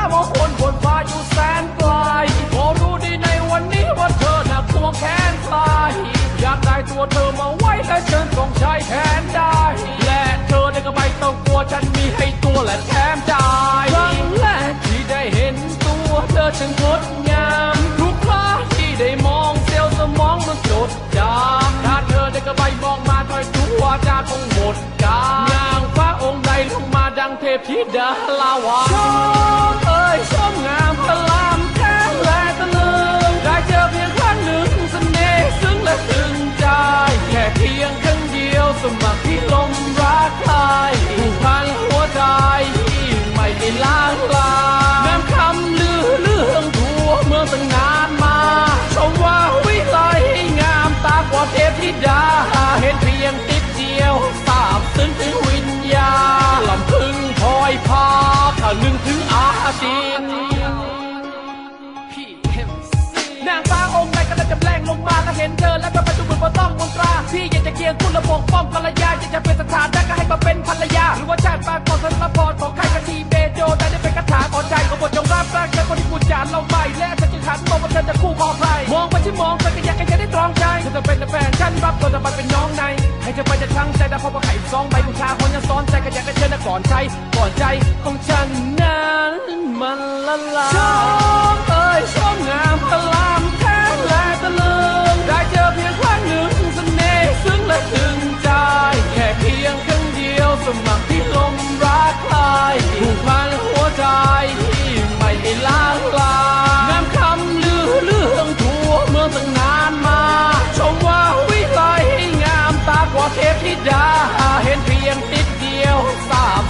ามองคนบนฟ้าอยู่แสนไกลพอรู้ดีในวันนี้ว่าเธอน่ะควงแขนใครอยากได้ตัวเธอมาไว้และเชิญส่งชายแทนได้ และเธอได้ก็ไม่ต้องกลัวฉันมีให้ตัวและแถมใจครั้งแรกที่ได้เห็นตัวเธอช่างงดงามทุกครั้งที่ได้มองเซลล์สมองมันจดจำถ้าเธอได้ก็ไปมองมาถอยตัวจะคงหมดกาลอย่างฟ้าองค์ใดลงมาดังเทพธิดาลาวา นางฟ้าองค์ใดก็จะแปลงลงมาก็เห็นเธอแล้วก็ประจุมือบ่ต้องมนตราพี่อยากจะเคียงคุณและปกป้องภรรยาอยากจะเป็นสถานะก็ให้มาเป็นภรรยา หรือว่าชาติปากก่อนสนพรของใครกะทีเบโจได้ได้เป็นคาถาก่อนใจของบทจงรับรักแค่คนที่พูจานเราไม่และฉันจึงหันมองว่าเธอจะคู่คอใครมองไปที่มองแต่ก็อยากให้เธอได้ตรองใจเธอจะเป็นแฟนฉันรับตัวจะไปเป็นน้องในให้เธอไปจะทั้งใจแต่พอมาไข่ซองใบกุชาคนยังซ้อนใจก็อยากให้เธอน่ะก่อนใจก่อนใจของ มักที่ลมรักลายผูกพันหัวใจที่ไม่ล้างลาน้ำคำลือเลื่องทั่วเมืองตั้งนานมา ชมว่าวิไลงามตากว่าเทพธิดา เห็นเพียงติดเดียวสาม